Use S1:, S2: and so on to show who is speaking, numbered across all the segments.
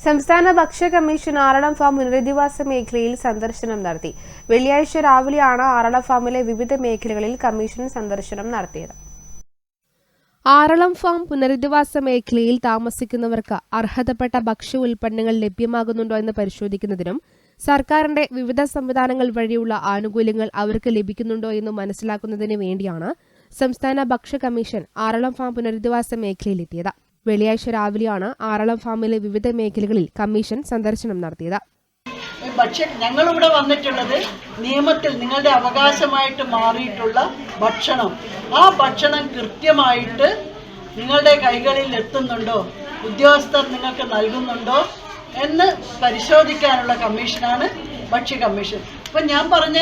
S1: സംസ്ഥാന ഭക്ഷ്യ commission Aralam farm പുനരധിവാസ മേഖലയിൽ സന്ദർശനം നടത്തി. വെള്ളിയാഴ്ച രാവിലെയാണ് ആറളം ഫാമിലെ വിവിധ മേഖലകളിൽ കമ്മീഷൻ സന്ദർശനം നടത്തിയത്. ആറളം ഫാം പുനരധിവാസ മേഖലയിൽ താമസിക്കുന്നവർക്ക് അർഹതപ്പെട്ട ഭക്ഷ്യ ഉൽപ്പന്നങ്ങൾ ലഭ്യമാകുന്നുണ്ടോ എന്ന് പരിശോധിക്കുന്നതിനും സർക്കാരിന്റെ വിവിധ സംവിധാനങ്ങൾ വഴിയുള്ള ആനുകൂല്യങ്ങൾ അവർക്ക് ലഭിക്കുന്നുണ്ടോ എന്ന് മനസ്സിലാക്കുന്നതിന് വേണ്ടിയാണ് സംസ്ഥാന ഭക്ഷ്യ കമ്മീഷൻ ആറളം ഫാം പുനരധിവാസ മേഖലയിലെത്തിയത്. വെള്ളിയാഴ്ച രാവിലെയാണ് ആറളം ഫാമിലെ വിവിധ മേഖലകളിൽ കമ്മീഷൻ സന്ദർശനം നടത്തിയത്.
S2: പക്ഷെ ഞങ്ങളിവിടെ വന്നിട്ടുള്ളത് നിയമത്തിൽ നിങ്ങളുടെ അവകാശമായിട്ട് മാറിയിട്ടുള്ള ഭക്ഷണം. ആ ഭക്ഷണം കൃത്യമായിട്ട് നിങ്ങളുടെ കൈകളിൽ എത്തുന്നുണ്ടോ? ഉദ്യോഗസ്ഥർ നിങ്ങൾക്ക് നൽകുന്നുണ്ടോ? എന്ന് പരിശോധിക്കാനുള്ള കമ്മീഷനാണ് ഭക്ഷ്യ കമ്മീഷൻ. ഇപ്പം ഞാൻ പറഞ്ഞ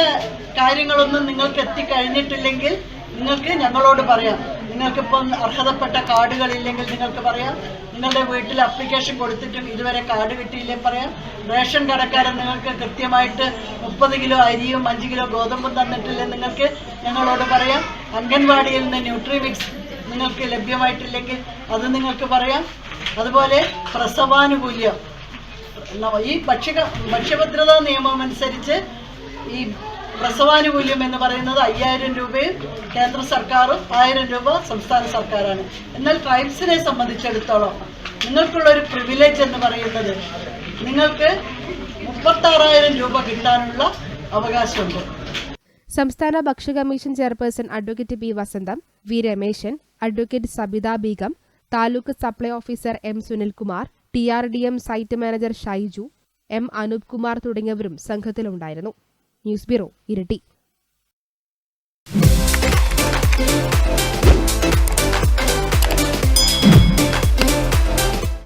S2: കാര്യങ്ങളൊന്നും നിങ്ങൾക്ക് എത്തിക്കഴിഞ്ഞിട്ടില്ലെങ്കിൽ നിങ്ങൾക്ക് ഞങ്ങളോട് പറയാം. നിങ്ങൾക്കിപ്പം അർഹതപ്പെട്ട കാർഡുകൾ ഇല്ലെങ്കിൽ നിങ്ങൾക്ക് പറയാം. നിങ്ങളുടെ വീട്ടിൽ അപ്ലിക്കേഷൻ കൊടുത്തിട്ടും ഇതുവരെ കാർഡ് കിട്ടിയില്ലേ പറയാം. റേഷൻ കടക്കാരൻ നിങ്ങൾക്ക് കൃത്യമായിട്ട് മുപ്പത് കിലോ അരിയും അഞ്ച് കിലോ ഗോതമ്പും തന്നിട്ടില്ലേ നിങ്ങൾക്ക് ഞങ്ങളോട് പറയാം. അംഗൻവാടിയിൽ നിന്ന് ന്യൂട്രിമിക്സ് നിങ്ങൾക്ക് ലഭ്യമായിട്ടില്ലെങ്കിൽ അത് നിങ്ങൾക്ക് പറയാം. അതുപോലെ പ്രസവാനുകൂല്യം. ഈ ഭക്ഷ്യ ഭക്ഷ്യഭദ്രതാ നിയമം അനുസരിച്ച് ഈ പ്രസവാനുകൂല്യം എന്ന് പറയുന്നത് അയ്യായിരം രൂപയും കേന്ദ്ര സർക്കാരും ആയിരം രൂപ സംസ്ഥാന സർക്കാരാണ്. എന്നാൽ ട്രൈബ്സിനെ സംബന്ധിച്ചിടത്തോളം നിങ്ങൾക്കുള്ള ഒരു പ്രിവിലേജ് എന്ന് പറയുന്നത് നിങ്ങൾക്ക് മുപ്പത്താറായിരം രൂപ കിട്ടാനുള്ള അവകാശമുണ്ട്.
S1: സംസ്ഥാന ഭക്ഷ്യ commission chairperson advocate P Vasantham V Rameshan advocate Sabitha Beegum taluk supply officer M Sunilkumar T R D M site manager Shaiju M Anoop Kumar തുടങ്ങിയവരും സംഘത്തിലുണ്ടായിരുന്നു. ന്യൂസ് ബ്യൂറോ ഇരട്ടി.